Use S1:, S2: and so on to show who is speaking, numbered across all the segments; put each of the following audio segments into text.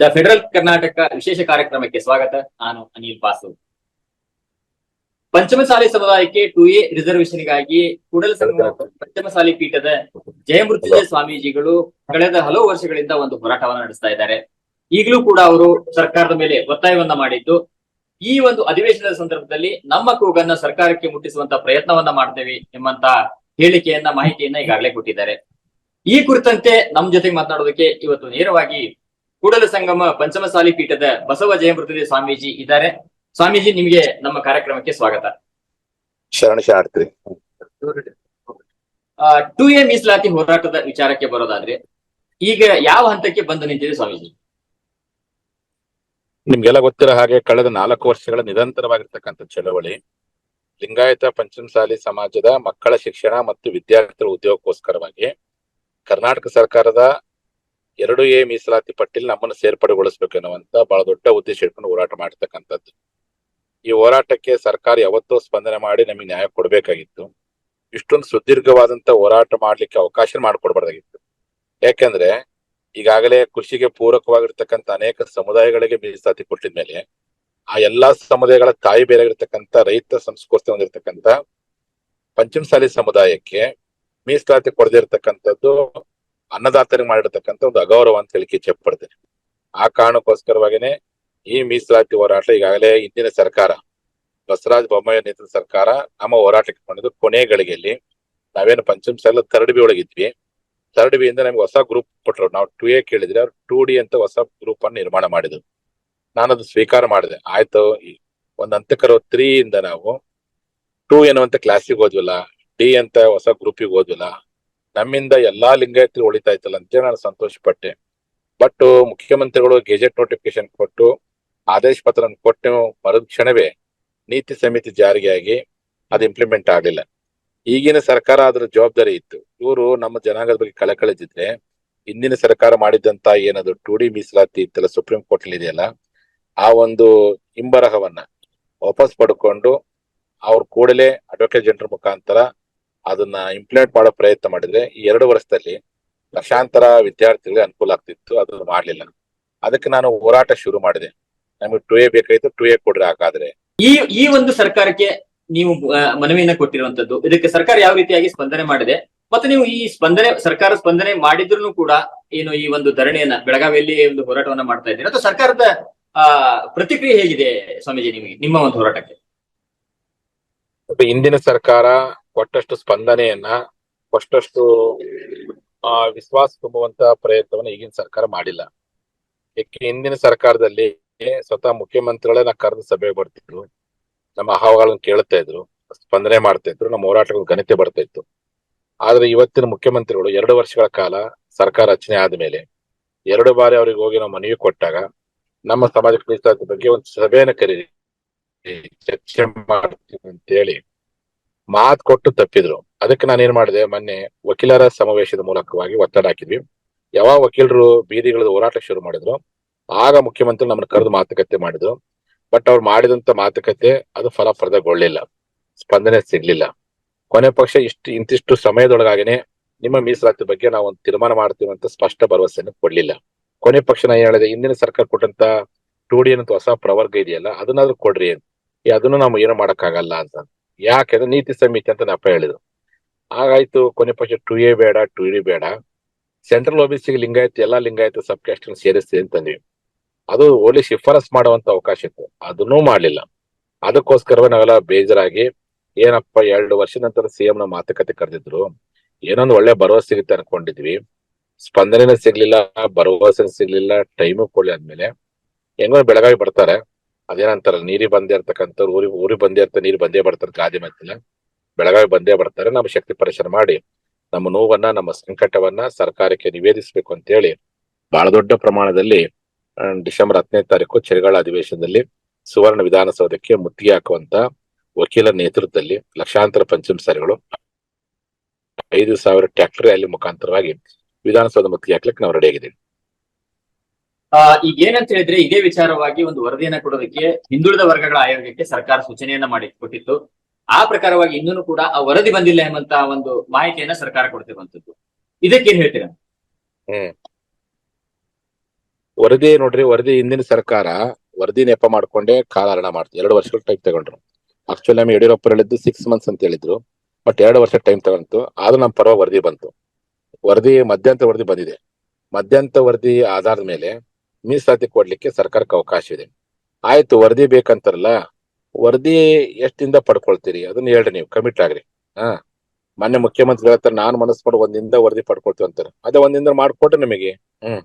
S1: The Federal Karnataka ವಿಶೇಷ ಕಾರ್ಯಕ್ರಮಕ್ಕೆ ಸ್ವಾಗತ. ನಾನು ಅನಿಲ್ ಬಾಸು. ಪಂಚಮಸಾಲಿ ಸಮುದಾಯಕ್ಕೆ ಟು ಎ ರಿಸರ್ವೇಶನ್ಗಾಗಿ ಕೂಡಲ ಪಂಚಮಸಾಲಿ ಪೀಠದ ಜಯಮೃತ್ಯುಂಜಯ ಸ್ವಾಮೀಜಿಗಳು ಕಳೆದ ಹಲವು ವರ್ಷಗಳಿಂದ ಒಂದು ಹೋರಾಟವನ್ನು ನಡೆಸ್ತಾ ಇದ್ದಾರೆ. ಈಗಲೂ ಕೂಡ ಅವರು ಸರ್ಕಾರದ ಮೇಲೆ ಒತ್ತಾಯವನ್ನ ಮಾಡಿದ್ದು, ಈ ಒಂದು ಅಧಿವೇಶನದ ಸಂದರ್ಭದಲ್ಲಿ ನಮ್ಮ ಕೂಗನ್ನ ಸರ್ಕಾರಕ್ಕೆ ಮುಟ್ಟಿಸುವಂತ ಪ್ರಯತ್ನವನ್ನ ಮಾಡ್ತೇವೆ ಎಂಬಂತ ಹೇಳಿಕೆಯನ್ನ, ಮಾಹಿತಿಯನ್ನ ಈಗಾಗಲೇ ಕೊಟ್ಟಿದ್ದಾರೆ. ಈ ಕುರಿತಂತೆ ನಮ್ಮ ಜೊತೆಗೆ ಮಾತನಾಡೋದಕ್ಕೆ ಇವತ್ತು ನೇರವಾಗಿ ಕೂಡಲ ಸಂಗಮ ಪಂಚಮಸಾಲಿ ಪೀಠದ ಬಸವ ಜಯಮೃತದೇವ ಸ್ವಾಮೀಜಿ ಇದ್ದಾರೆ. ಸ್ವಾಮೀಜಿ ನಿಮಗೆ ನಮ್ಮ ಕಾರ್ಯಕ್ರಮಕ್ಕೆ ಸ್ವಾಗತ.
S2: ಶರಣ
S1: ಟು ಎ ಮೀಸಲಾತಿ ಹೋರಾಟದ ವಿಚಾರಕ್ಕೆ ಬರೋದಾದ್ರೆ ಈಗ ಯಾವ ಹಂತಕ್ಕೆ ಬಂದು ನಿಂತಿದೆ ಸ್ವಾಮೀಜಿ?
S2: ನಿಮ್ಗೆಲ್ಲ ಗೊತ್ತಿರೋ ಹಾಗೆ ಕಳೆದ ನಾಲ್ಕು ವರ್ಷಗಳ ನಿರಂತರವಾಗಿರ್ತಕ್ಕಂಥ ಚಳವಳಿ ಲಿಂಗಾಯತ ಪಂಚಮಸಾಲಿ ಸಮಾಜದ ಮಕ್ಕಳ ಶಿಕ್ಷಣ ಮತ್ತು ವಿದ್ಯಾರ್ಥಿಗಳ ಉದ್ಯೋಗಕ್ಕೋಸ್ಕರವಾಗಿ ಕರ್ನಾಟಕ ಸರ್ಕಾರದ ಎರಡು ಎ ಮೀಸಲಾತಿ ಪಟ್ಟಿಯಲ್ಲಿ ನಮ್ಮನ್ನು ಸೇರ್ಪಡೆಗೊಳಿಸಬೇಕು ಅನ್ನುವಂತ ಬಹಳ ದೊಡ್ಡ ಉದ್ದೇಶ ಇಟ್ಕೊಂಡು ಹೋರಾಟ ಮಾಡಿರ್ತಕ್ಕಂಥದ್ದು ಈ ಹೋರಾಟಕ್ಕೆ ಸರ್ಕಾರ ಯಾವತ್ತೋ ಸ್ಪಂದನೆ ಮಾಡಿ ನಮಗೆ ನ್ಯಾಯ ಕೊಡಬೇಕಾಗಿತ್ತು. ಇಷ್ಟೊಂದು ಸುದೀರ್ಘವಾದಂತ ಹೋರಾಟ ಮಾಡ್ಲಿಕ್ಕೆ ಅವಕಾಶ ಮಾಡಿಕೊಡ್ಬಾರ್ದಾಗಿತ್ತು. ಯಾಕೆಂದ್ರೆ ಈಗಾಗಲೇ ಕೃಷಿಗೆ ಪೂರಕವಾಗಿರ್ತಕ್ಕಂಥ ಅನೇಕ ಸಮುದಾಯಗಳಿಗೆ ಮೀಸಲಾತಿ ಕೊಟ್ಟಿದ್ಮೇಲೆ ಆ ಎಲ್ಲಾ ಸಮುದಾಯಗಳ ತಾಯಿ ಬೇರೆಯಾಗಿರ್ತಕ್ಕಂಥ ರೈತ ಸಂಸ್ಕೃತಿ ಹೊಂದಿರತಕ್ಕಂಥ ಪಂಚಮಸಾಲಿ ಸಮುದಾಯಕ್ಕೆ ಮೀಸಲಾತಿ ಕೊಡದೇ ಇರತಕ್ಕಂಥದ್ದು ಅನ್ನದಾತರಿಗೆ ಮಾಡಿರ್ತಕ್ಕಂಥ ಒಂದು ಅಗೌರವ ಅಂತ ಹೇಳಿಕೆ ಪಡ್ತೇನೆ. ಆ ಕಾರಣಕ್ಕೋಸ್ಕರವಾಗಿನೇ ಈ ಮೀಸಲಾತಿ ಹೋರಾಟ ಈಗಾಗಲೇ ಹಿಂದಿನ ಸರ್ಕಾರ, ಬಸವರಾಜ ಬೊಮ್ಮಯ್ಯ ನೇತೃತ್ವದ ಸರ್ಕಾರ ನಮ್ಮ ಹೋರಾಟಕ್ಕೆ ಕೊಂಡಿದ್ದು ಕೊನೆ ಗಳಿಗೆಯಲ್ಲಿ. ನಾವೇನು ಪಂಚಮಸಾಲ ಥರ್ಡ್ ಬಿ ಒಳಗಿದ್ವಿ. ಥರ್ಡ್ ಬಿ ನಮ್ಗೆ ಹೊಸ ಗ್ರೂಪ್ ಕೊಟ್ಟರು ನಾವು ಟು ಎ ಕೇಳಿದ್ರೆ ಅವ್ರು ಟೂ ಡಿ ಅಂತ ಹೊಸ ಗ್ರೂಪ್ ಅನ್ನು ನಿರ್ಮಾಣ ಮಾಡಿದ್ರು. ನಾನು ಅದು ಸ್ವೀಕಾರ ಮಾಡಿದೆ. ಆಯ್ತು ಒಂದು ಹಂತಕರು ತ್ರೀ ಇಂದ ನಾವು ಟೂ ಎನ್ನುವಂತ ಕ್ಲಾಸಿಗೆ ಹೋದ್ವಲ್ಲ ಡಿ ಅಂತ ಹೊಸ ಗ್ರೂಪಿಗೆ ಹೋದ್ವಲ್ಲ. ನಮ್ಮಿಂದ ಎಲ್ಲಾ ಲಿಂಗಾಯತರು ಉಳಿತಾ ಇತ್ತಲ್ಲ ಅಂತೇಳಿ ನಾನು ಸಂತೋಷ ಪಟ್ಟೆ ಬಟ್ ಮುಖ್ಯಮಂತ್ರಿಗಳು ಗೆಜೆಟ್ ನೋಟಿಫಿಕೇಶನ್ ಕೊಟ್ಟು ಆದೇಶ ಪತ್ರ ಕೊಟ್ಟು ಮರದ ಕ್ಷಣವೇ ನೀತಿ ಸಮಿತಿ ಜಾರಿಗೆ ಆಗಿ ಅದು ಇಂಪ್ಲಿಮೆಂಟ್ ಆಗಲಿಲ್ಲ. ಈಗಿನ ಸರ್ಕಾರ ಅದರ ಜವಾಬ್ದಾರಿ ಇತ್ತು. ಇವರು ನಮ್ಮ ಜನಾಂಗದ ಬಗ್ಗೆ ಕಳಕಳಿದ್ರೆ ಹಿಂದಿನ ಸರ್ಕಾರ ಮಾಡಿದಂತ ಏನದು ಟು ಡಿ ಮೀಸಲಾತಿ ಇತ್ತಲ್ಲ ಸುಪ್ರೀಂ ಕೋರ್ಟ್ ಇದೆಯಲ್ಲ ಆ ಒಂದು ಹಿಂಬರಹವನ್ನ ವಾಪಸ್ ಪಡ್ಕೊಂಡು ಅವ್ರ ಕೂಡಲೇ ಅಡ್ವೊಕೇಟ್ ಜನರಲ್ ಮುಖಾಂತರ ಅದನ್ನ ಇಂಪ್ಲಿಮೆಂಟ್ ಮಾಡೋ ಪ್ರಯತ್ನ ಮಾಡಿದ್ರೆ ಈ ಎರಡು ವರ್ಷದಲ್ಲಿ ಲಕ್ಷಾಂತರ ವಿದ್ಯಾರ್ಥಿಗಳಿಗೆ ಅನುಕೂಲ ಆಗ್ತಿತ್ತು ಅದು ಮಾಡ್ಲಿಲ್ಲ. ಅದಕ್ಕೆ ನಾನು ಹೋರಾಟ ಶುರು ಮಾಡಿದೆ. ನಮಗೆ ಟು ಎ ಬೇಕಾಯ್ತು ಟು ಎ ಕೊಡ್ರಿ ಹಾಗಾದ್ರೆ.
S1: ಈ ಈ ಒಂದು ಸರ್ಕಾರಕ್ಕೆ ನೀವು ಮನವಿಯನ್ನ ಕೊಟ್ಟಿರುವಂತದ್ದು ಇದಕ್ಕೆ ಸರ್ಕಾರ ಯಾವ ರೀತಿಯಾಗಿ ಸ್ಪಂದನೆ ಮಾಡಿದೆ ಮತ್ತೆ ನೀವು ಈ ಸ್ಪಂದನೆ ಸರ್ಕಾರ ಸ್ಪಂದನೆ ಮಾಡಿದ್ರು ಕೂಡ ಏನು ಈ ಒಂದು ಧರಣಿಯನ್ನ ಬೆಳಗಾವಿಯಲ್ಲಿ ಒಂದು ಹೋರಾಟವನ್ನ ಮಾಡ್ತಾ ಇದ್ದೀರಾ? ಅಥವಾ ಸರ್ಕಾರದ ಆ ಪ್ರತಿಕ್ರಿಯೆ ಹೇಗಿದೆ ಸ್ವಾಮೀಜಿ ನಿಮಗೆ ನಿಮ್ಮ ಒಂದು ಹೋರಾಟಕ್ಕೆ?
S2: ಹಿಂದಿನ ಸರ್ಕಾರ ಕೊಟ್ಟಷ್ಟು ಸ್ಪಂದನೆಯನ್ನ, ಕೊಟ್ಟಷ್ಟು, ಆ, ವಿಶ್ವಾಸ ತುಂಬುವಂತ ಪ್ರಯತ್ನವನ್ನ ಈಗಿನ ಸರ್ಕಾರ ಮಾಡಿಲ್ಲ. ಏಕೆ, ಹಿಂದಿನ ಸರ್ಕಾರದಲ್ಲಿ ಸ್ವತಃ ಮುಖ್ಯಮಂತ್ರಿಗಳೇ ನಾ ಕರೆದು ಸಭೆ ಬರ್ತಿದ್ರು, ನಮ್ಮ ಅಹವಾಲನ್ನು ಕೇಳ್ತಾ ಇದ್ರು, ಸ್ಪಂದನೆ ಮಾಡ್ತಾ ಇದ್ರು, ನಮ್ಮ ಹೋರಾಟಗಳ ಘನತೆ ಬರ್ತಾ ಇತ್ತು. ಆದ್ರೆ ಇವತ್ತಿನ ಮುಖ್ಯಮಂತ್ರಿಗಳು ಎರಡು ವರ್ಷಗಳ ಕಾಲ ಸರ್ಕಾರ ರಚನೆ ಆದ್ಮೇಲೆ ಎರಡು ಬಾರಿ ಅವ್ರಿಗೆ ಹೋಗಿ ನಾವು ಮನವಿ ಕೊಟ್ಟಾಗ ನಮ್ಮ ಸಮಾಜ ಮೀಸಲಾತಿ ಬಗ್ಗೆ ಒಂದು ಸಭೆಯನ್ನು ಕರೀರಿ, ಚರ್ಚೆ ಮಾಡ್ತೀವಿ ಅಂತ ಹೇಳಿ ಮಾತು ಕೊಟ್ಟು ತಪ್ಪಿದ್ರು. ಅದಕ್ಕೆ ನಾನು ಏನ್ ಮಾಡಿದೆ, ಮೊನ್ನೆ ವಕೀಲರ ಸಮಾವೇಶದ ಮೂಲಕವಾಗಿ ಒತ್ತಡ ಹಾಕಿದ್ವಿ. ಯಾವ ವಕೀಲರು ಬೀದಿಗಳ ಹೋರಾಟ ಶುರು ಮಾಡಿದ್ರು, ಆಗ ಮುಖ್ಯಮಂತ್ರಿ ನಮ್ಮನ್ನ ಕರೆದು ಮಾತುಕತೆ ಮಾಡಿದ್ರು. ಬಟ್ ಅವ್ರು ಮಾಡಿದಂತ ಮಾತುಕತೆ ಅದು ಫಲಪ್ರದಗೊಳ್ಳಿಲ್ಲ. ಸ್ಪಂದನೆ ಸಿಗ್ಲಿಲ್ಲ. ಕೊನೆ ಪಕ್ಷ ಇಷ್ಟು, ಇಂತಿಷ್ಟು ಸಮಯದೊಳಗಾಗಿನೇ ನಿಮ್ಮ ಮೀಸಲಾತಿ ಬಗ್ಗೆ ನಾವು ಒಂದು ತೀರ್ಮಾನ ಮಾಡ್ತೀವಿ ಅಂತ ಸ್ಪಷ್ಟ ಭರವಸೆಯನ್ನು ಕೊಡ್ಲಿಲ್ಲ. ಕೊನೆ ಪಕ್ಷ ನಾನು ಹೇಳಿದೆ, ಹಿಂದಿನ ಸರ್ಕಾರ ಕೊಟ್ಟಂತ ಟೂ ಡಿ ಅನ್ನೋ ಹೊಸ ಪ್ರವರ್ಗ ಇದೆಯಲ್ಲ, ಅದನ್ನಾದ್ರೂ ಕೊಡ್ರಿ ಅದನ್ನು ನಾವು ಏನು ಮಾಡಕ್ಕಾಗಲ್ಲ ಅಂತ. ಯಾಕೆಂದ್ರೆ ನೀತಿ ಸಮಿತಿ ಅಂತ ನಪ್ಪ ಹೇಳಿದ್ರು ಹಾಗಾಯ್ತು ಕೊನೆ ಪಕ್ಷ ಟು ಎ ಬೇಡ ಟು ಡಿ ಬೇಡ. ಸೆಂಟ್ರಲ್ ಓಬಿಸಿಗೆ ಲಿಂಗಾಯತ್, ಎಲ್ಲಾ ಲಿಂಗಾಯತ ಸಬ್ ಕ್ಯಾಸ್ಟ್ ಅಂತ ಅಂತಂದ್ವಿ. ಅದು ಓಲಿ ಶಿಫಾರಸ್ ಮಾಡುವಂತ ಅವಕಾಶ ಇತ್ತು. ಅದನ್ನೂ ಮಾಡ್ಲಿಲ್ಲ. ಅದಕ್ಕೋಸ್ಕರವೇ ನಾವೆಲ್ಲ ಬೇಜಾರಾಗಿ ಏನಪ್ಪ ಎರಡು ವರ್ಷದ ನಂತರ ಸಿಎಂ ನ ಮಾತುಕತೆ ಕರೆದಿದ್ರು. ಏನೊಂದು ಒಳ್ಳೆ ಭರವಸೆ ಸಿಗುತ್ತೆ ಅನ್ಕೊಂಡಿದ್ವಿ. ಸ್ಪಂದನೆನೂ ಸಿಗ್ಲಿಲ್ಲ ಭರವಸೆ ಸಿಗ್ಲಿಲ್ಲ ಟೈಮು ಕೊಡ್ಲಿ ಆದ್ಮೇಲೆ ಹೆಂಗೋ ಬೆಳಗಾವಿ ಬರ್ತಾರೆ. ಅದೇನಂತಾರಲ್ಲ, ನೀರಿಗೆ ಬಂದೇ ಇರ್ತಕ್ಕಂಥವ್ರು ಊರಿ ಊರಿಗೆ ಬಂದೇ ಇರ್ತಾರೆ, ನೀರು ಬಂದೇ ಬರ್ತಾರೆ, ಗಾದೆ ಮತ್ತಿಲ್ಲ ಬೆಳಗಾವಿ ಬಂದೇ ಬರ್ತಾರೆ, ನಮ್ಮ ಶಕ್ತಿ ಪರಿಶ್ರಮ ಮಾಡಿ, ನಮ್ಮ ನೋವನ್ನ, ನಮ್ಮ ಸಂಕಟವನ್ನ ಸರ್ಕಾರಕ್ಕೆ ನಿವೇದಿಸಬೇಕು ಅಂತ ಹೇಳಿ ಬಹಳ ದೊಡ್ಡ ಪ್ರಮಾಣದಲ್ಲಿ ಡಿಸೆಂಬರ್ ಹತ್ತನೇ ತಾರೀಕು ಚಳಿಗಾಲ ಅಧಿವೇಶನದಲ್ಲಿ ಸುವರ್ಣ ವಿಧಾನಸೌಧಕ್ಕೆ ಮುತ್ತಿಗೆ ಹಾಕುವಂತ ವಕೀಲರ ನೇತೃತ್ವದಲ್ಲಿ ಲಕ್ಷಾಂತರ ಪಂಚಮಸಾರಿಗಳು ಐದು ಸಾವಿರ ಟ್ರ್ಯಾಕ್ಟರ್ ರ್ಯಾಲಿ ಮುಖಾಂತರವಾಗಿ ವಿಧಾನಸೌಧ ಮುತ್ತಿಗೆ ಹಾಕ್ಲಿಕ್ಕೆ ನಾವು ರೆಡಿ ಆಗಿದ್ದೀವಿ.
S1: ಆ, ಈಗ ಏನಂತ ಹೇಳಿದ್ರೆ ಇದೇ ವಿಚಾರವಾಗಿ ಒಂದು ವರದಿಯನ್ನ ಕೊಡೋದಕ್ಕೆ ಹಿಂದುಳಿದ ವರ್ಗಗಳ ಆಯೋಗಕ್ಕೆ ಸರ್ಕಾರ ಸೂಚನೆಯನ್ನ ಮಾಡಿ ಕೊಟ್ಟಿತ್ತು. ಆ ಪ್ರಕಾರವಾಗಿ ಇನ್ನೂ ಕೂಡ ಆ ವರದಿ ಬಂದಿಲ್ಲ ಎಂಬಂತ ಒಂದು ಮಾಹಿತಿಯನ್ನ ಸರ್ಕಾರ ಕೊಡ್ತಿರುವಂತದ್ದು ಇದಕ್ಕೇನ್ ಹೇಳ್ತೀರಾ?
S2: ವರದಿ ನೋಡ್ರಿ, ವರದಿ ಹಿಂದಿನ ಸರ್ಕಾರ ವರದಿ ನೆಪ ಮಾಡ್ಕೊಂಡೇ ಕಾಲಹರಣ ಮಾಡ್ತು. ಎರಡು ವರ್ಷಗಳ ಟೈಮ್ ತಗೊಂಡ್ರು. ಆಕ್ಚುಲಿ ನಮ್ಗೆ ಯಡಿಯೂರಪ್ಪ ಹೇಳಿದ್ದು ಸಿಕ್ಸ್ ಮಂತ್ಸ್ ಅಂತ ಹೇಳಿದ್ರು. ಬಟ್ ಎರಡು ವರ್ಷ ಟೈಮ್ ತಗೊಂತು ಆದ್ರೂ ನಮ್ಮ ಪರವಾಗಿ ವರದಿ ಬಂತು. ವರದಿ ಮಧ್ಯಂತರ ವರದಿ ಬಂದಿದೆ. ಮಧ್ಯಂತರ ವರದಿ ಆಧಾರದ ಮೇಲೆ ಮೀಸಲಾತಿ ಕೊಡ್ಲಿಕ್ಕೆ ಸರ್ಕಾರಕ್ಕೆ ಅವಕಾಶ ಇದೆ ಆಯ್ತು, ವರದಿ ಬೇಕಂತಾರಲ್ಲ, ವರದಿ ಎಷ್ಟಿಂದ ಪಡ್ಕೊಳ್ತೀರಿ? ಅದನ್ನ ಹೇಳ್ರಿ ನೀವು ಕಮಿಟ್ ಆಗ್ರಿ. ಹಾ. ಮೊನ್ನೆ ಮುಖ್ಯಮಂತ್ರಿ ಹೇಳ್ತಾರೆ ನಾನು ಮನಸ್ಸು ಮಾಡಿ ಒಂದಿಂದ ವರದಿ ಪಡ್ಕೊಳ್ತೀವಿ ಅಂತಾರೆ. ಅದೇ ಒಂದಿಂದ ಮಾಡ್ಕೊಟ್ರೆ ನಿಮಗೆ. ಹ್ಮ್.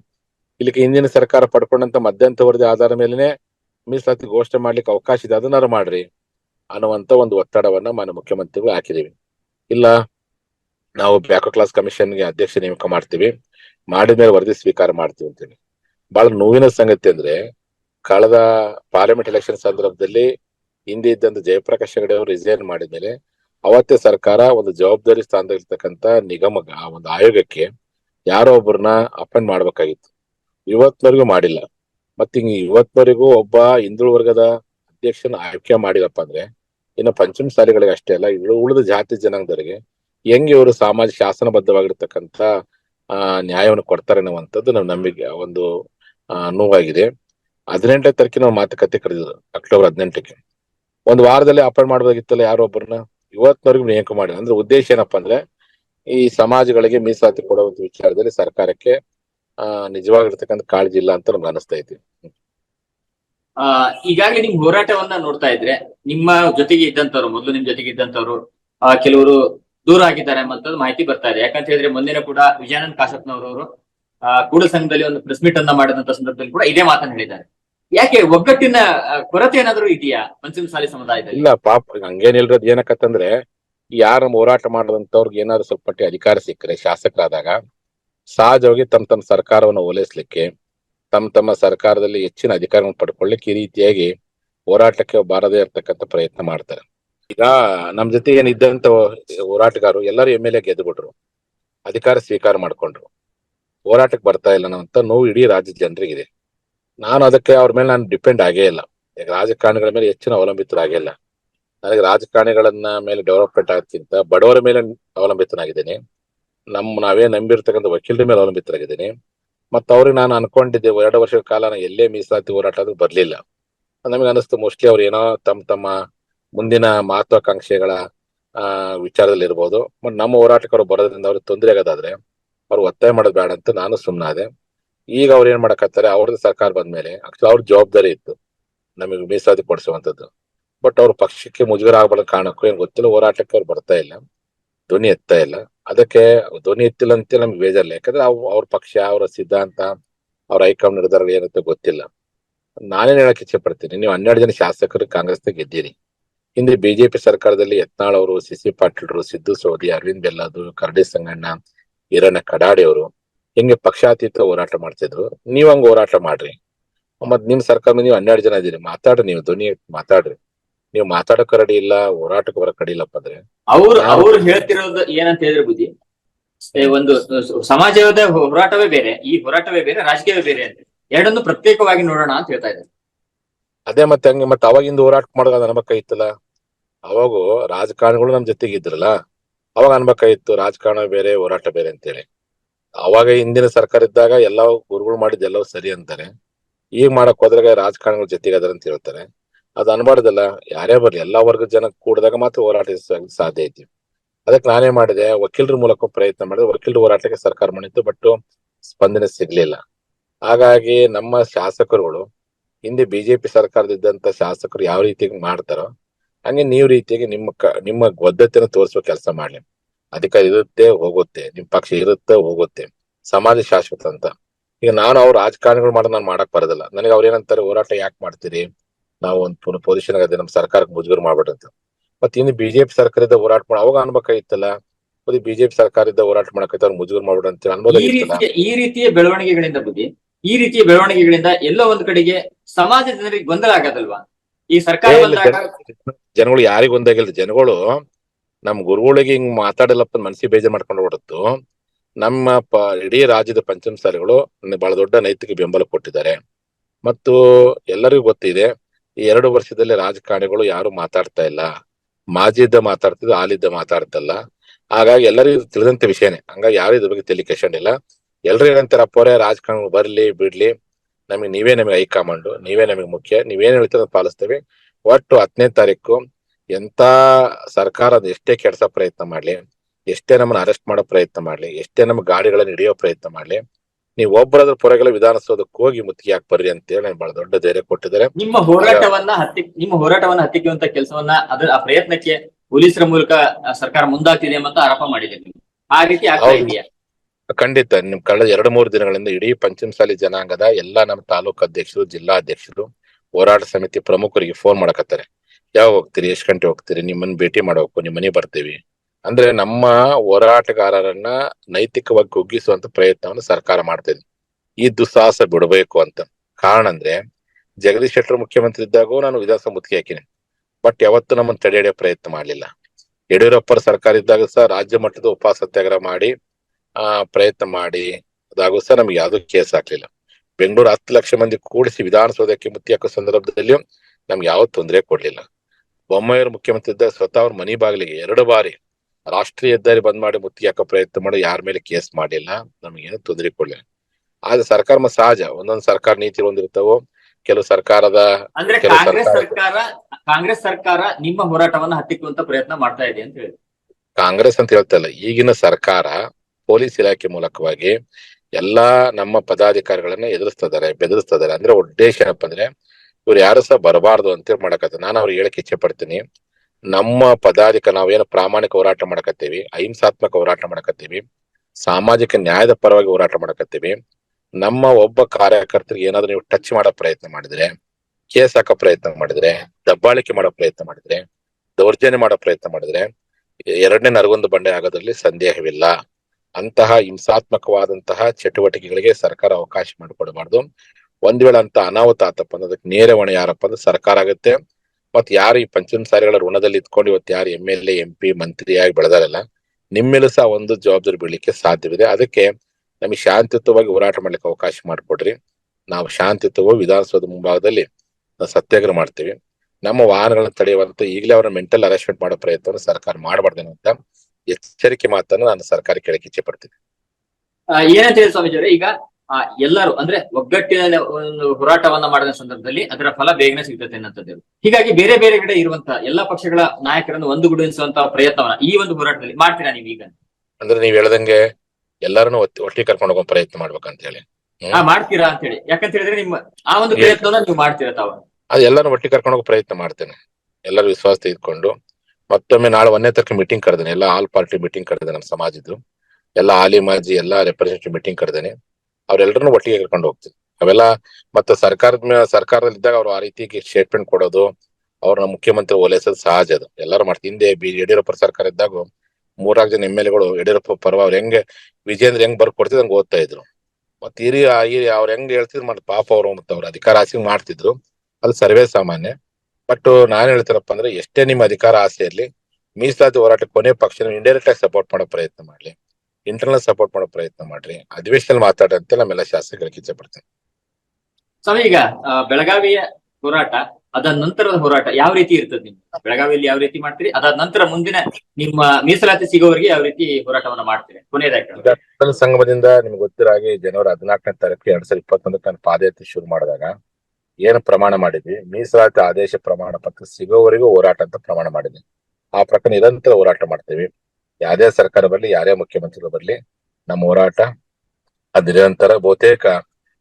S2: ಇಲ್ಲಿಗೆ ಹಿಂದಿನ ಸರ್ಕಾರ ಪಡ್ಕೊಂಡಂತ ಮಧ್ಯಂತ ವರದಿ ಆಧಾರ ಮೇಲೆನೆ ಮೀಸಲಾತಿ ಘೋಷಣೆ ಮಾಡ್ಲಿಕ್ಕೆ ಅವಕಾಶ ಇದೆ. ಅದನ್ನಾರು ಮಾಡ್ರಿ ಅನ್ನುವಂತ ಒಂದು ಒತ್ತಡವನ್ನ ಮಾನ್ಯ ಮುಖ್ಯಮಂತ್ರಿಗಳು ಹಾಕಿದೀವಿ. ಇಲ್ಲ, ನಾವು ಬ್ಯಾಕ್ ಕ್ಲಾಸ್ ಕಮಿಷನ್ಗೆ ಅಧ್ಯಕ್ಷ ನೇಮಕ ಮಾಡ್ತೀವಿ. ಮಾಡಿದ್ಮೇಲೆ ವರದಿ ಸ್ವೀಕಾರ ಮಾಡ್ತೀವಿ ಅಂತೇಳಿ. ಬಹಳ ನೋವಿನ ಸಂಗತಿ ಅಂದ್ರೆ ಕಳೆದ ಪಾರ್ಲಿಮೆಂಟ್ ಎಲೆಕ್ಷನ್ ಸಂದರ್ಭದಲ್ಲಿ ಹಿಂದೆ ಇದ್ದಂತ ಜಯಪ್ರಕಾಶ್ ಹೆಗಡೆ ಅವರು ರಿಸೈನ್ ಮಾಡಿದ್ಮೇಲೆ ಅವತ್ತೇ ಸರ್ಕಾರ ಒಂದು ಜವಾಬ್ದಾರಿ ಸ್ಥಾನದಲ್ಲಿರ್ತಕ್ಕಂತ ನಿಗಮ ಒಂದು ಆಯೋಗಕ್ಕೆ ಯಾರೋ ಒಬ್ಬರನ್ನ ಅಪಾಯಿಂಟ್ ಮಾಡ್ಬೇಕಾಗಿತ್ತು. ಇವತ್ವರೆಗೂ ಮಾಡಿಲ್ಲ. ಮತ್ತೆ ಹಿಂಗ ಇವತ್ವರೆಗೂ ಒಬ್ಬ ಹಿಂದುಳ ವರ್ಗದ ಅಧ್ಯಕ್ಷನ ಆಯ್ಕೆ ಮಾಡಿಲ್ಲಪ್ಪ ಅಂದ್ರೆ ಇನ್ನು ಪಂಚಮ ಸಾಲಿಗಳಿಗೆ ಅಷ್ಟೇ ಅಲ್ಲ, ಇಳು ಉಳಿದ ಜಾತಿ ಜನಾಂಗದವರಿಗೆ ಹೆಂಗ್ ಇವರು ಸಾಮಾಜಿಕ ಶಾಸನಬದ್ಧವಾಗಿರ್ತಕ್ಕಂತ, ಆ, ನ್ಯಾಯವನ್ನು ಕೊಡ್ತಾರೆ ಅನ್ನುವಂಥದ್ದು ನಮ್ಮ ನಂಬಿಕೆ ಒಂದು ನೋವಾಗಿದೆ. ಹದಿನೆಂಟನೇ ತಾರೀಕಿನ ಮಾತುಕತೆ ಕರೆದಿದ್ದು, ಅಕ್ಟೋಬರ್ ಹದಿನೆಂಟಕ್ಕೆ. ಒಂದು ವಾರದಲ್ಲಿ ಅಪಾಯಿಂಟ್ ಮಾಡಬೇಕಾಗಿತ್ತಲ್ಲ ಯಾರೋ ಒಬ್ಬರನ್ನ? ಇವತ್ತಿನವರೆಗೂ ನೇಮಕ ಮಾಡಿಲ್ಲ. ಅಂದ್ರೆ ಉದ್ದೇಶ ಏನಪ್ಪಾ ಅಂದ್ರೆ, ಈ ಸಮಾಜಗಳಿಗೆ ಮೀಸಲಾತಿ ಕೊಡುವಂತ ವಿಚಾರದಲ್ಲಿ ಸರ್ಕಾರಕ್ಕೆ, ಆ, ನಿಜವಾಗಿರ್ತಕ್ಕಂಥ ಕಾಳಜಿ ಇಲ್ಲ ಅಂತ ನಮ್ಗೆ ಅನಿಸ್ತಾ ಐತಿ.
S1: ಈಗಾಗಲೇ ನಿಮ್ ಹೋರಾಟವನ್ನ ನೋಡ್ತಾ ಇದ್ರೆ, ನಿಮ್ಮ ಜೊತೆಗೆ ಇದ್ದಂತವ್ರು, ಮೊದಲು ನಿಮ್ ಜೊತೆಗೆ ಇದ್ದಂತವ್ರು ಕೆಲವರು ದೂರ ಆಗಿದ್ದಾರೆ ಅಂತ ಮಾಹಿತಿ ಬರ್ತಾ ಇದೆ. ಯಾಕಂತ ಹೇಳಿದ್ರೆ ಮೊನ್ನೆ ಕೂಡ ವಿಜಯಾನಂದ್ ಕಾಶಪ್ಪನವರವರು ಆ, ಕೂಡಲ ಸಂಘದಲ್ಲಿ ಒಂದು ಪ್ರೆಸ್ ಮೀಟ್ ಅನ್ನ ಮಾಡಿದಂತ ಸಂದರ್ಭದಲ್ಲಿ ಕೂಡ ಇದೇ ಮಾತನ್ನ ಹೇಳಿದ್ದಾರೆ. ಯಾಕೆ ಒಗ್ಗಟ್ಟಿನ ಕೊರತೆ ಏನಾದರೂ ಇದೆಯಾ ಪಂಚಮಸಾಲಿ ಸಮುದಾಯದಲ್ಲಿ?
S2: ಇಲ್ಲ, ಪಾಪ ಹಂಗೇನಿಲ್ರದ್ ಏನಕ್ಕಂತಂದ್ರೆ, ಯಾರ ಹೋರಾಟ ಮಾಡದಂತವ್ರಿಗೆ ಏನಾದ್ರು ಸ್ವಲ್ಪ ಅಧಿಕಾರ ಸಿಕ್ಕರೆ, ಶಾಸಕರಾದಾಗ, ಸಹಜವಾಗಿ ತಮ್ಮ ತಮ್ಮ ಸರ್ಕಾರವನ್ನು ಓಲೈಸ್ಲಿಕ್ಕೆ, ತಮ್ಮ ತಮ್ಮ ಸರ್ಕಾರದಲ್ಲಿ ಹೆಚ್ಚಿನ ಅಧಿಕಾರವನ್ನು ಪಡ್ಕೊಳ್ಳಿಕ್ಕೆ ಈ ರೀತಿಯಾಗಿ ಹೋರಾಟಕ್ಕೆ ಬಾರದೇ ಇರ್ತಕ್ಕಂಥ ಪ್ರಯತ್ನ ಮಾಡ್ತಾರೆ. ಈಗ ನಮ್ ಜೊತೆ ಏನಿದ್ದಂಥ ಹೋರಾಟಗಾರರು ಎಲ್ಲರೂ ಎಂ ಎಲ್ ಎ ಗೆದ್ದುಬಿಟ್ರು ಅಧಿಕಾರ ಸ್ವೀಕಾರ ಮಾಡ್ಕೊಂಡ್ರು. ಹೋರಾಟಕ್ಕೆ ಬರ್ತಾ ಇಲ್ಲ ಅಂತ ನೋವು ಇಡೀ ರಾಜ್ಯದ ಜನರಿಗಿದೆ. ನಾನು ಅದಕ್ಕೆ ಅವ್ರ ಮೇಲೆ ನಾನು ಡಿಪೆಂಡ್ ಆಗೇ ಇಲ್ಲ. ಈಗ ರಾಜಕಾರಣಿಗಳ ಮೇಲೆ ಹೆಚ್ಚಿನ ಅವಲಂಬಿತರಾಗೇ ಇಲ್ಲ ನನಗೆ ರಾಜಕಾರಣಿಗಳನ್ನ ಮೇಲೆ ಡೆವಲಪ್ಮೆಂಟ್ ಆಗಕ್ಕಿಂತ ಬಡವರ ಮೇಲೆ ಅವಲಂಬಿತನಾಗಿದ್ದೇನೆ. ನಮ್ಮ ನಾವೇ ನಂಬಿರ್ತಕ್ಕಂಥ ವಕೀಲರ ಮೇಲೆ ಅವಲಂಬಿತರಾಗಿದ್ದೀನಿ. ಮತ್ತೆ ಅವ್ರಿಗೆ ನಾನು ಅನ್ಕೊಂಡಿದ್ದೆ ಎರಡು ವರ್ಷದ ಕಾಲ ನಾನು ಎಲ್ಲೇ ಮೀಸಲಾತಿ ಹೋರಾಟ ಅದು ಬರ್ಲಿಲ್ಲ. ನಮಗೆ ಅನಿಸ್ತು ಮೋಸ್ಟ್ಲಿ ಅವ್ರು ಏನೋ ತಮ್ಮ ತಮ್ಮ ಮುಂದಿನ ಮಹತ್ವಾಕಾಂಕ್ಷೆಗಳ ವಿಚಾರದಲ್ಲಿ ಇರ್ಬೋದು ಮತ್ತೆ ನಮ್ಮ ಹೋರಾಟಕ್ಕವರು ಬರೋದ್ರಿಂದ ಅವ್ರಿಗೆ ತೊಂದರೆ ಆಗೋದಾದ್ರೆ ಅವ್ರು ಒತ್ತಾಯ ಮಾಡೋದು ಬೇಡ ಅಂತ ನಾನು ಸುಮ್ಮನಾದೆ ಈಗ ಅವ್ರು ಏನ್ ಮಾಡಕತ್ತಾರೆ ಅವ್ರದ್ದು ಸರ್ಕಾರ ಬಂದ್ಮೇಲೆ ಆಕ್ಚುಲಿ ಅವ್ರ ಜವಾಬ್ದಾರಿ ಇತ್ತು. ನಮಗೆ ಮೀಸಲಾತಿ ಪಡಿಸುವಂತದ್ದು ಬಟ್ ಅವ್ರ ಪಕ್ಷಕ್ಕೆ ಮುಜುಗರ ಆಗಬಲ್ಲ ಕಾರಣಕ್ಕೂ ಏನ್ ಗೊತ್ತಿಲ್ಲ, ಹೋರಾಟಕ್ಕೆ ಅವ್ರು ಬರ್ತಾ ಇಲ್ಲ. ಧ್ವನಿ ಎತ್ತಾ ಇಲ್ಲ. ಅದಕ್ಕೆ ಧ್ವನಿ ಎತ್ತಿಲ್ಲ ಅಂತ ನಮ್ಗೆ ಬೇಜಾರಿಲ್ಲ ಯಾಕಂದ್ರೆ ಅವ್, ಅವ್ರ ಪಕ್ಷ, ಅವರ ಸಿದ್ಧಾಂತ, ಅವ್ರ ಹೈಕಮಾಂಡ್ ನಿರ್ಧಾರಗಳು ಏನಂತ ಗೊತ್ತಿಲ್ಲ. ನಾನೇನ್ ಹೇಳಕ್ ಇಚ್ಛೆ ಪಡ್ತೀನಿ, ನೀವು ಹನ್ನೆರಡು ಜನ ಶಾಸಕರು ಕಾಂಗ್ರೆಸ್ ಗೆದ್ದೀರಿ ಹಿಂದೆ ಬಿಜೆಪಿ ಸರ್ಕಾರದಲ್ಲಿ ಯತ್ನಾಳ್ ಅವರು, ಸಿ ಸಿ ಪಾಟೀಲ್ರು, ಸಿದ್ದು ಸೋದಿ, ಅರವಿಂದ್ ಬೆಲ್ಲದು, ಕರಡಿ ಸಂಗಣ್ಣ ಈರಣ್ಣ ಕಡಾಡಿ ಅವರು. ಹೆಂಗೆ ಪಕ್ಷಾತೀತ ಹೋರಾಟ ಮಾಡ್ತಿದ್ರು. ನೀವ್ ಹಂಗ ಹೋರಾಟ ಮಾಡ್ರಿ. ಮತ್ ನಿಮ್ ಸರ್ಕಾರ ನೀವು ಹನ್ನೆರಡು ಜನ ಇದೀರಿ. ಮಾತಾಡ್ರಿ ನೀವು ಧ್ವನಿ ಮಾತಾಡ್ರಿ. ನೀವು ಮಾತಾಡಕ್ ರೆಡಿ ಇಲ್ಲ ಹೋರಾಟಕ್ಕೆ ಬರಕ್ ರೆಡಿ ಇಲ್ಲಪ್ಪ ಅಂದ್ರೆ.
S1: ಅವ್ರು ಅವ್ರು ಹೇಳ್ತಿರೋದು ಏನಂತ ಹೇಳಿದ್ರೆ ಬುದ್ಧಿ? ಒಂದು ಸಮಾಜವಾದ ಹೋರಾಟವೇ ಬೇರೆ. ಈ ಹೋರಾಟವೇ ಬೇರೆ ರಾಜಕೀಯವೇ ಬೇರೆ ಅಂತ. ಎರಡನ್ನು ಪ್ರತ್ಯೇಕವಾಗಿ ನೋಡೋಣ ಅಂತ ಹೇಳ್ತಾ ಇದ್ದಾರೆ.
S2: ಅದೇ ಮತ್ತೆ ಹಂಗೆ ಮತ್ತೆ ಅವಾಗಿಂದ ಹೋರಾಟ ಮಾಡೋದು ಇತ್ತಲ್ಲ. ಅವಾಗೂ ರಾಜಕಾರಣಿಗಳು ನಮ್ ಜೊತೆಗೆ ಇದ್ರಲ್ಲ. ಅವಾಗ ಅನ್ಬೇಕಾಗಿತ್ತು ರಾಜಕಾರಣ ಬೇರೆ, ಹೋರಾಟ ಬೇರೆ ಅಂತೇಳಿ. ಅವಾಗ ಹಿಂದಿನ ಸರ್ಕಾರ ಇದ್ದಾಗ ಎಲ್ಲ ಗುರುಗಳು ಮಾಡಿದ್ ಎಲ್ಲವೂ ಸರಿ ಅಂತಾರೆ. ಈಗ ಮಾಡಕ್ ಹೋದ್ರಾಗ ರಾಜಕಾರಣಿಗಳ ಜೊತೆಗೆ ಅದರ ಅಂತ ಹೇಳ್ತಾರೆ. ಅದ್ ಅನ್ಬಾರ್ದಲ್ಲ, ಯಾರೇ ಬರ್ಲಿ, ಎಲ್ಲಾ ವರ್ಗದ ಜನ ಕೂಡಿದಾಗ ಮಾತ್ರ ಹೋರಾಟ ಸಾಧ್ಯ ಐತಿ. ಅದಕ್ಕೆ ನಾನೇ ಮಾಡಿದೆ, ವಕೀಲರ ಮೂಲಕ ಪ್ರಯತ್ನ ಮಾಡಿದೆ, ವಕೀಲರ ಹೋರಾಟಕ್ಕೆ ಸರ್ಕಾರ ಮಾಡಿತ್ತು ಬಟ್ ಸ್ಪಂದನೆ ಸಿಗ್ಲಿಲ್ಲ. ಹಾಗಾಗಿ ನಮ್ಮ ಶಾಸಕರುಗಳು, ಹಿಂದೆ ಬಿಜೆಪಿ ಸರ್ಕಾರದಿದ್ದಂತ ಶಾಸಕರು ಯಾವ ರೀತಿ ಮಾಡ್ತಾರೋ ಹಂಗೆ ನೀವು ರೀತಿಯಾಗಿ ನಿಮ್ಮ ನಿಮ್ಮ ಬದ್ಧತೆಯನ್ನು ತೋರಿಸುವ ಕೆಲಸ ಮಾಡ್ಲಿ. ಅಧಿಕಾರ ಇರುತ್ತೆ ಹೋಗುತ್ತೆ. ನಿಮ್ ಪಕ್ಷ ಇರುತ್ತೆ ಹೋಗುತ್ತೆ. ಸಮಾಜ ಶಾಶ್ವತ ಅಂತ. ಈಗ ನಾನು ಅವ್ರ ರಾಜಕಾರಣಿಗಳು ಮಾಡೋದು ನಾನು ಮಾಡಕ್ ಬರೋದಿಲ್ಲ. ನನಗೆ ಅವ್ರ ಏನಂತಾರೆ ಹೋರಾಟ ಯಾಕೆ ಮಾಡ್ತೀರಿ? ನಾವು ಒಂದು ಪೊಸಿಷನ್ ಆಗದೆ ನಮ್ಮ ಸರ್ಕಾರಕ್ಕೆ ಮುಜುಗರ ಮಾಡ್ಬಿಟ್ಟಂತ ಮತ್ತೆ ಇನ್ನು ಬಿಜೆಪಿ ಸರ್ಕಾರದ ಹೋರಾಟ ಮಾಡಿ ಅವಾಗ ಅನ್ಬೇಕಾಗಿತ್ತಲ್ಲ ಬರೀ ಬಿಜೆಪಿ ಸರ್ಕಾರದಿಂದ ಹೋರಾಟ ಮಾಡಕೈತೆ ಅವ್ರು ಮುಜುಗರ ಮಾಡ್ಬೇಡ ಅಂತ
S1: ರೀತಿಯ ಈ ರೀತಿಯ ಬೆಳವಣಿಗೆಗಳಿಂದ ಬುದ್ಧಿ ಈ ರೀತಿಯ ಬೆಳವಣಿಗೆಗಳಿಂದ ಎಲ್ಲೋ ಒಂದ್ ಕಡೆಗೆ ಸಮಾಜ ಜನರಿಗೆ ಗೊಂದಲ ಆಗೋದಲ್ವಾ? ಈ ಸರ್ಕಾರ ಬಂದಾಗ
S2: ಜನಗಳು ಯಾರಿಗೂ ಒಂದಾಗಿಲ್ಲ ಜನಗಳು ನಮ್ ಗುರುಗಳಿಗೆ ಹಿಂಗ್ ಮಾತಾಡಲ್ಲಪ್ಪ ಮನ್ಸಿಗೆ ಬೇಜಾರ್ ಮಾಡ್ಕೊಂಡು ಹೊರತು ನಮ್ಮ ಪ ಇಡೀ ರಾಜ್ಯದ ಪಂಚಮ ಶಾಲೆಗಳು ಬಹಳ ದೊಡ್ಡ ನೈತಿಕ ಬೆಂಬಲ ಕೊಟ್ಟಿದ್ದಾರೆ. ಮತ್ತು ಎಲ್ಲರಿಗೂ ಗೊತ್ತಿದೆ ಈ ಎರಡು ವರ್ಷದಲ್ಲಿ ರಾಜಕಾರಣಿಗಳು ಯಾರು ಮಾತಾಡ್ತಾ ಇಲ್ಲ. ಮಾಜಿದ್ದ ಮಾತಾಡ್ತಿದ್ದು ಹಾಲಿದ್ದ ಮಾತಾಡ್ತಲ್ಲ ಹಾಗಾಗಿ ಎಲ್ಲರಿಗೂ ತಿಳಿದಂತ ವಿಷಯನೇ. ಹಂಗಾಗಿ ಯಾರು ಇದ್ರ ಬಗ್ಗೆ ತಲೆ ಎಲ್ರು ಏನಂತಾರಪ್ಪ ಅವರೇ ರಾಜಕಾರಣಿಗಳು ಬರ್ಲಿ ಬಿಡ್ಲಿ. ನಮಗೆ ನೀವೇ ನಮಗೆ ಹೈಕಮಾಂಡ್ ನೀವೇ ನಮಗೆ ಮುಖ್ಯ ನೀವೇನು ಹೇಳ್ತೀರ ಪಾಲಿಸ್ತೇವೆ. ಒಟ್ಟು ಹತ್ತನೇ ತಾರೀಕು ಎಂತ ಸರ್ಕಾರ ಅದ್ ಎಷ್ಟೇ ಕೆಡ್ಸೋ ಪ್ರಯತ್ನ ಮಾಡ್ಲಿ ಎಷ್ಟೇ ನಮ್ಮನ್ನ ಅರೆಸ್ಟ್ ಮಾಡೋ ಪ್ರಯತ್ನ ಮಾಡ್ಲಿ ಎಷ್ಟೇ ನಮ್ಮ ಗಾಡಿಗಳನ್ನ ಹಿಡಿಯೋ ಪ್ರಯತ್ನ ಮಾಡ್ಲಿ ನೀವು ಒಬ್ಬರಾದ್ರೂ ಪೊರೆಗಳ ವಿಧಾನಸೌಧಕ್ಕೆ ಹೋಗಿ ಮುತ್ತಿಗೆ ಯಾಕೆ ಬರ್ರಿ ಅಂತ ಹೇಳಿ ಬಹಳ ದೊಡ್ಡ ಧೈರ್ಯ ಕೊಟ್ಟಿದ್ದಾರೆ.
S1: ನಿಮ್ಮ ಹೋರಾಟವನ್ನ ಹತ್ತಿ ನಿಮ್ಮ ಹೋರಾಟವನ್ನ ಹತ್ತಿಕ್ಕುವಂತ ಕೆಲಸವನ್ನ ಅದರ ಆ ಪ್ರಯತ್ನಕ್ಕೆ ಪೊಲೀಸರ ಮೂಲಕ ಸರ್ಕಾರ ಮುಂದಾಗ್ತಿದೆ ಅಂತ ಆರೋಪ ಮಾಡಿದೆ ಆ ರೀತಿ ಆಗ್ತಾ. ಇದೆಯಾ?
S2: ಖಂಡಿತ, ನಿಮ್ ಕಳೆದ ಎರಡು ಮೂರು ದಿನಗಳಿಂದ ಇಡೀ ಪಂಚಮಸಾಲಿ ಜನಾಂಗದ ಎಲ್ಲಾ ನಮ್ಮ ತಾಲೂಕು ಅಧ್ಯಕ್ಷರು, ಜಿಲ್ಲಾ ಅಧ್ಯಕ್ಷರು, ಹೋರಾಟ ಸಮಿತಿ ಪ್ರಮುಖರಿಗೆ ಫೋನ್ ಮಾಡಕತ್ತಾರೆ. ಯಾವಾಗ ಹೋಗ್ತೀರಿ? ಎಷ್ಟು ಗಂಟೆ ಹೋಗ್ತೀರಿ? ನಿಮ್ಮನ್ನ ಭೇಟಿ ಮಾಡೋಕು ನಿಮ್ ಮನೆ ಬರ್ತೀವಿ. ಅಂದ್ರೆ ನಮ್ಮ ಹೋರಾಟಗಾರರನ್ನ ನೈತಿಕವಾಗಿ ಕುಗ್ಗಿಸುವಂತ ಪ್ರಯತ್ನವನ್ನು ಸರ್ಕಾರ ಮಾಡ್ತಿದೆ. ಈ ದುಸ್ಸಾಹಸ ಬಿಡಬೇಕು ಅಂತ. ಕಾರಣ ಅಂದ್ರೆ, ಜಗದೀಶ್ ಶೆಟ್ಟರ್ ಮುಖ್ಯಮಂತ್ರಿ ಇದ್ದಾಗೂ ನಾನು ವಿಧಾನಸಭೆ ಮುತ್ತಿಗೆ ಹಾಕಿನಿ. ಬಟ್ ಯಾವತ್ತೂ ನಮ್ಮನ್ನು ತಡೆಯಡೆಯ ಪ್ರಯತ್ನ ಮಾಡಲಿಲ್ಲ. ಯಡಿಯೂರಪ್ಪರ ಸರ್ಕಾರ ಇದ್ದಾಗ ಸಹ ರಾಜ್ಯ ಮಟ್ಟದ ಉಪವಾಸ ಸತ್ಯಾಗ್ರಹ ಮಾಡಿ ಆ ಪ್ರಯತ್ನ ಮಾಡಿ ಅದಾಗೂ ಸಹ ನಮ್ಗೆ ಯಾವ್ದು ಕೇಸ್ ಹಾಕ್ಲಿಲ್ಲ ಬೆಂಗಳೂರು ಹತ್ತು ಲಕ್ಷ ಮಂದಿ ಕೂಡಿಸಿ ವಿಧಾನಸೌಧಕ್ಕೆ ಮುತ್ತಿ ಹಾಕೋ ಸಂದರ್ಭದಲ್ಲಿ ನಮ್ಗೆ ಯಾವ ತೊಂದರೆ ಕೊಡ್ಲಿಲ್ಲ. ಬೊಮ್ಮಾಯಿಯವರು ಮುಖ್ಯಮಂತ್ರಿ ಇದ್ದಾಗ ಸ್ವತಃ ಅವ್ರ ಮನಿ ಬಾಗಿಲಿಗೆ ಎರಡು ಬಾರಿ ರಾಷ್ಟ್ರೀಯ ಹೆದ್ದಾರಿ ಬಂದ್ ಮಾಡಿ ಮುತ್ತಿ ಹಾಕೋ ಪ್ರಯತ್ನ ಮಾಡಿ ಯಾರ ಮೇಲೆ ಕೇಸ್ ಮಾಡಿಲ್ಲ ನಮಗೇನು ತೊಂದರೆ ಕೊಡ್ಲಿಲ್ಲ. ಆದ್ರೆ ಸರ್ಕಾರ ಮ- ಸಹಜ ಒಂದೊಂದು ಸರ್ಕಾರ ನೀತಿ ಹೊಂದಿರ್ತಾವೋ ಕೆಲವು ಸರ್ಕಾರದ
S1: ಅಂದ್ರೆ ಕಾಂಗ್ರೆಸ್
S2: ಸರ್ಕಾರ-
S1: ಸರ್ಕಾರ ಕಾಂಗ್ರೆಸ್ ಸರ್ಕಾರ ನಿಮ್ಮ ಹೋರಾಟವನ್ನ ಹತ್ತಿಕ್ಕುವಂತ ಪ್ರಯತ್ನ ಮಾಡ್ತಾ ಇದೆ ಅಂತ ಹೇಳಿ
S2: ಕಾಂಗ್ರೆಸ್ ಅಂತ ಹೇಳ್ತಾ ಇಲ್ಲ. ಈಗಿನ ಸರ್ಕಾರ ಪೊಲೀಸ್ ಇಲಾಖೆ ಮೂಲಕವಾಗಿ ಎಲ್ಲಾ ನಮ್ಮ ಪದಾಧಿಕಾರಿಗಳನ್ನ ಎದುರಿಸ್ತಿದ್ದಾರೆ, ಬೆದರಿಸ್ತಿದ್ದಾರೆ. ಅಂದ್ರೆ ಉದ್ದೇಶ ಏನಪ್ಪ ಅಂದ್ರೆ ಇವ್ರು ಯಾರು ಸಹ ಬರಬಾರ್ದು ಅಂತ ಮಾಡಕತ್ತ ನಾನು ಅವ್ರಿಗೆ ಹೇಳಕ್ ಇಚ್ಛೆ ಪಡ್ತೀನಿ. ನಮ್ಮ ಪದಾಧಿಕ ನಾವೇನು ಪ್ರಾಮಾಣಿಕ ಹೋರಾಟ ಮಾಡಕತ್ತೀವಿ, ಅಹಿಂಸಾತ್ಮಕ ಹೋರಾಟ ಮಾಡಕತ್ತೀವಿ, ಸಾಮಾಜಿಕ ನ್ಯಾಯದ ಪರವಾಗಿ ಹೋರಾಟ ಮಾಡಕತ್ತೀವಿ. ನಮ್ಮ ಒಬ್ಬ ಕಾರ್ಯಕರ್ತರಿಗೆ ಏನಾದ್ರು ನೀವು ಟಚ್ ಮಾಡೋ ಪ್ರಯತ್ನ ಮಾಡಿದ್ರೆ, ಕೇಸ್ ಹಾಕೋ ಪ್ರಯತ್ನ ಮಾಡಿದ್ರೆ, ದಬ್ಬಾಳಿಕೆ ಮಾಡೋ ಪ್ರಯತ್ನ ಮಾಡಿದ್ರೆ, ದೌರ್ಜನ್ಯ ಮಾಡೋ ಪ್ರಯತ್ನ ಮಾಡಿದ್ರೆ, ಎರಡನೇ ನರಗೊಂದು ಬಂಡೆ ಆಗೋದ್ರಲ್ಲಿ ಸಂದೇಹವಿಲ್ಲ. ಅಂತಹ ಹಿಂಸಾತ್ಮಕವಾದಂತಹ ಚಟುವಟಿಕೆಗಳಿಗೆ ಸರ್ಕಾರ ಅವಕಾಶ ಮಾಡಿಕೊಡಬಾರ್ದು. ಒಂದ್ ವೇಳೆ ಅಂತ ಅನಾಹುತ ಆತಪ್ಪ ಅದಕ್ಕೆ ನೇರ ಹೊಣೆ ಯಾರಪ್ಪ ಅಂದ್ರೆ ಸರ್ಕಾರ ಆಗುತ್ತೆ. ಮತ್ ಯಾರು ಈ ಪಂಚಮ ಸಾರಿಗಳ ಋಣದಲ್ಲಿ ಇದ್ಕೊಂಡು ಇವತ್ತು ಯಾರು M L A M P ಮಂತ್ರಿಯಾಗಿ ಬೆಳೆದಾರಲ್ಲ ನಿಮ್ಮೇಲೂ ಸಹ ಒಂದು ಜವಾಬ್ದಾರಿ ಬೀಳಲಿಕ್ಕೆ ಸಾಧ್ಯವಿದೆ. ಅದಕ್ಕೆ ನಮಗೆ ಶಾಂತಿಯುತವಾಗಿ ಹೋರಾಟ ಮಾಡ್ಲಿಕ್ಕೆ ಅವಕಾಶ ಮಾಡಿಕೊಡ್ರಿ. ನಾವು ಶಾಂತಿಯುತವಾಗಿ ವಿಧಾನಸೌಧ ಮುಂಭಾಗದಲ್ಲಿ ಸತ್ಯಾಗ್ರಹ ಮಾಡ್ತೀವಿ. ನಮ್ಮ ವಾಹನಗಳನ್ನ ತಡೆಯುವಂತ ಈಗಲೇ ಅವರ ಮೆಂಟಲ್ ಅರೆಸ್ಟ್ಮೆಂಟ್ ಮಾಡೋ ಪ್ರಯತ್ನವನ್ನು ಸರ್ಕಾರ ಮಾಡಬಾರ್ದೇನು ಅಂತ ಎಚ್ಚರಿಕೆ ಮಾತನ್ನು ನಾನು ಸರ್ಕಾರ ಕೇಳಕ್ಕೆ ಇಚ್ಛೆ ಪಡ್ತೀನಿ.
S1: ಆ, ಏನಂತ ಹೇಳಿ ಸ್ವಾಮೀಜಿ ಅವರೇ ಈಗ ಎಲ್ಲರೂ ಅಂದ್ರೆ ಒಗ್ಗಟ್ಟಿನ ಒಂದು ಹೋರಾಟವನ್ನ ಮಾಡಿದ ಸಂದರ್ಭದಲ್ಲಿ ಅದರ ಫಲ ಬೇಗನೆ ಸಿಗ್ತದೆ ಅನ್ನೋಂಥದ್ದು ಹೀಗಾಗಿ ಬೇರೆ ಬೇರೆ ಕಡೆ ಇರುವಂತಹ ಎಲ್ಲಾ ಪಕ್ಷಗಳ ನಾಯಕರನ್ನು ಒಂದುಗೂಡಿಸುವಂತಹ ಪ್ರಯತ್ನವನ್ನ ಈ ಒಂದು ಹೋರಾಟದಲ್ಲಿ ಮಾಡ್ತೀರಾ ನೀವು ಈಗ?
S2: ಅಂದ್ರೆ ನೀವ್ ಹೇಳ್ದಂಗೆ ಎಲ್ಲರನ್ನು ಒಟ್ಟಿಗೆ ಕರ್ಕೊಂಡು ಹೋಗೋ ಪ್ರಯತ್ನ ಮಾಡ್ಬೇಕಂತ ಹೇಳಿ.
S1: ಮಾಡ್ತೀರಾ ಅಂತ ಹೇಳಿ. ಯಾಕಂತ ಹೇಳಿದ್ರೆ ನಿಮ್ಮ ಆ ಒಂದು ಪ್ರಯತ್ನವನ್ನ ನೀವು ಮಾಡ್ತೀರಾ ತಾವ?
S2: ಅದು ಎಲ್ಲರನ್ನು ಒಟ್ಟಿಗೆ ಕರ್ಕೊಂಡು ಹೋಗೋ ಪ್ರಯತ್ನ ಮಾಡ್ತೇನೆ. ಎಲ್ಲರೂ ವಿಶ್ವಾಸ ತೆಗೆದುಕೊಂಡು ಮತ್ತೊಮ್ಮೆ ನಾಳೆ ಒಂದನೇ ತಾರೀಕು ಮೀಟಿಂಗ್ ಕರೆದೇನೆ. ಎಲ್ಲ ಆಲ್ ಪಾರ್ಟಿ ಮೀಟಿಂಗ್ ಕರೆದೆ ನಮ್ಮ ಸಮಾಜದ್ದು. ಎಲ್ಲ ಆಲಿ ಮಾಜಿ, ಎಲ್ಲ ರೆಪ್ರೆಸೆಂಟೇಟಿವ್ ಮೀಟಿಂಗ್ ಕರೆದೇನೆ. ಅವ್ರೆಲ್ಲರನ್ನು ಒಟ್ಟಿಗೆ ಕರ್ಕೊಂಡು ಹೋಗ್ತೀನಿ. ಅವೆಲ್ಲ ಮತ್ತೆ ಸರ್ಕಾರದ ಸರ್ಕಾರದಲ್ಲಿ ಇದ್ದಾಗ ಅವ್ರು ಆ ರೀತಿ ಸ್ಟೇಟ್ಮೆಂಟ್ ಕೊಡೋದು, ಅವ್ರನ್ನ ಮುಖ್ಯಮಂತ್ರಿ ಓಲೈಸೋದು ಸಹಜ ಅದು. ಎಲ್ಲರೂ ಮಾಡ್ತಾರೆ ಹಿಂದೆ ಬಿ ಯಡಿಯೂರಪ್ಪ ಸರ್ಕಾರ ಇದ್ದಾಗ ಮೂರಾಕ್ ಜನ ಎಂ ಎಲ್ ಎಗಳು ಯಡಿಯೂರಪ್ಪ ಪರ್ವ ಅವ್ರು ಹೆಂಗೆ ವಿಜೇಂದ್ರ ಹೆಂಗ್ ಬರ್ಕೊಡ್ತಿದ್ರು ಕೊಡ್ತಿದ್ರು ಹಂಗೆ ಓದ್ತಾ ಇದ್ರು. ಮತ್ತೆ ಹಿರಿಯ ಹಿರಿಯ ಅವ್ರು ಹೆಂಗ್ ಹೇಳ್ತಿದ್ರು ಮತ್ತೆ ಪಾಪ ಅವರು ಮತ್ತೆ ಅವ್ರ ಅಧಿಕಾರ ಆಸೆ ಮಾಡ್ತಿದ್ರು. ಅದು ಸರ್ವೇ ಸಾಮಾನ್ಯ. ಬಟ್ ನಾನ್ ಹೇಳ್ತೀನಪ್ಪ ಅಂದ್ರೆ ಎಷ್ಟೇ ನಿಮ್ಮ ಅಧಿಕಾರ ಆಸೆ ಇರಲಿ ಮೀಸಲಾತಿ ಹೋರಾಟ ಕೊನೆ ಪಕ್ಷ ಇಂಡೈರೆಕ್ಟ್ ಆಗಿ ಸಪೋರ್ಟ್ ಮಾಡೋ ಪ್ರಯತ್ನ ಮಾಡ್ಲಿ. ಇಂಟರ್ನಲ್ ಸಪೋರ್ಟ್ ಮಾಡೋ ಪ್ರಯತ್ನ ಮಾಡ್ರಿ. ಅಧಿವೇಶನದಲ್ಲಿ ಮಾತಾಡಂತೆ ನಮ್ಮೆಲ್ಲ ಶಾಸಕರಿಗೆ ಇಚ್ಛೆ ಪಡ್ತೇನೆ
S1: ಸರ್ ಈಗ ಬೆಳಗಾವಿಯ ಹೋರಾಟ ಅದಾದ ನಂತರದ ಹೋರಾಟ ಯಾವ ರೀತಿ ಇರ್ತದೆ ನಿಮ್ಗೆ ಬೆಳಗಾವಿಯಲ್ಲಿ ಯಾವ ರೀತಿ ಮಾಡ್ತೀರಿ? ಅದಾದ ನಂತರ ಮುಂದಿನ ನಿಮ್ಮ ಮೀಸಲಾತಿ ಸಿಗೋವರೆಗೆ ಯಾವ ರೀತಿ ಹೋರಾಟವನ್ನ ಮಾಡ್ತೀರಿ? ಕೊನೆಯದಾಗಿ
S2: ಸಂಗಮದಿಂದ ನಿಮ್ಗೆ ಗೊತ್ತಿರೋ ಹಾಗೆ ಜನವರಿ ಹದಿನಾಲ್ಕನೇ ತಾರೀಕು ಎರಡ್ ಸಾವಿರದ ಇಪ್ಪತ್ತೊಂದಕ್ಕೆ ನಾನು ಪಾದಯಾತ್ರೆ ಶುರು ಮಾಡಿದಾಗ ಏನು ಪ್ರಮಾಣ ಮಾಡಿದ್ವಿ? ಮೀಸಲಾತಿ ಆದೇಶ ಪ್ರಮಾಣ ಪತ್ರ ಸಿಗೋವರೆಗೂ ಹೋರಾಟ ಅಂತ ಪ್ರಮಾಣ ಮಾಡಿದ್ವಿ. ಆ ಪ್ರಕಾರ ನಿರಂತರ ಹೋರಾಟ ಮಾಡ್ತೀವಿ. ಯಾವ್ದೇ ಸರ್ಕಾರ ಬರಲಿ, ಯಾರೇ ಮುಖ್ಯಮಂತ್ರಿಗಳು ಬರಲಿ, ನಮ್ಮ ಹೋರಾಟ ಅದು ನಿರಂತರ, ಬಹುತೇಕ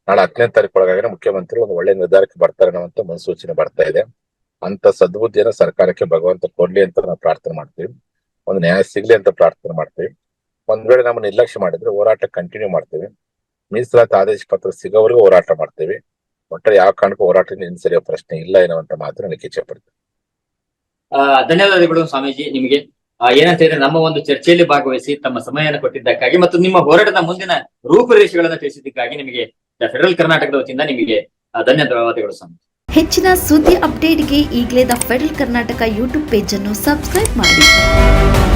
S2: ನಾಳೆ ಹತ್ತನೇ ತಾರೀಕು ಒಳಗಾಗಿನ ಮುಖ್ಯಮಂತ್ರಿ ಒಂದು ಒಳ್ಳೆ ನಿರ್ಧಾರಕ್ಕೆ ಬರ್ತಾರೆ ಅನ್ನುವಂತ ಮುನ್ಸೂಚನೆ ಬರ್ತಾ ಇದೆ. ಅಂತ ಸದ್ಬುದ್ಧಿಯನ್ನು ಸರ್ಕಾರಕ್ಕೆ ಭಗವಂತ ಕೊಡ್ಲಿ ಅಂತ ನಾವು ಪ್ರಾರ್ಥನೆ ಮಾಡ್ತೀವಿ. ಒಂದು ನ್ಯಾಯ ಸಿಗ್ಲಿ ಅಂತ ಪ್ರಾರ್ಥನೆ ಮಾಡ್ತೀವಿ. ಒಂದ್ ವೇಳೆ ನಮ್ಮ ನಿರ್ಲಕ್ಷ್ಯ ಮಾಡಿದ್ರೆ ಹೋರಾಟ ಕಂಟಿನ್ಯೂ ಮಾಡ್ತೀವಿ. ಮೀಸಲಾತಿ ಆದೇಶ ಪತ್ರ ಸಿಗೋವರೆಗೂ ಹೋರಾಟ ಮಾಡ್ತೀವಿ. ಒಟ್ಟಾರೆ ಯಾವ ಕಾರಣಕ್ಕೂ ಹೋರಾಟ ಸರಿಯ ಪ್ರಶ್ನೆ ಇಲ್ಲ ಎನ್ನುವಂತ ಮಾತು ನನಗೆ ಇಚ್ಛೆ ಪಡ್ತೀನಿ.
S1: ಧನ್ಯವಾದಗಳು ಸ್ವಾಮೀಜಿ ನಿಮಗೆ. ಆ, ಏನಂತ ಹೇಳಿದ್ರೆ ನಮ್ಮ ಒಂದು ಚರ್ಚೆಯಲ್ಲಿ ಭಾಗವಹಿಸಿ ತಮ್ಮ ಸಮಯವನ್ನು ಕೊಟ್ಟಿದ್ದಕ್ಕಾಗಿ ಮತ್ತು ನಿಮ್ಮ ಹೋರಾಟದ ಮುಂದಿನ ರೂಪುರೇಷೆಗಳನ್ನು ತಿಳಿಸಿದ್ದಕ್ಕಾಗಿ ನಿಮಗೆ ಫೆಡರಲ್ ಕರ್ನಾಟಕದ ವತಿಯಿಂದ ನಿಮಗೆ ಧನ್ಯವಾದಗಳು ಸ್ವಾಮಿ
S3: ಹೆಚ್ಚಿನ ಸುದ್ದಿ ಅಪ್ಡೇಟ್ಗೆ ಈಗಲೇ the Federal Karnataka YouTube page ಅನ್ನು ಸಬ್ಸ್ಕ್ರೈಬ್ ಮಾಡಿ.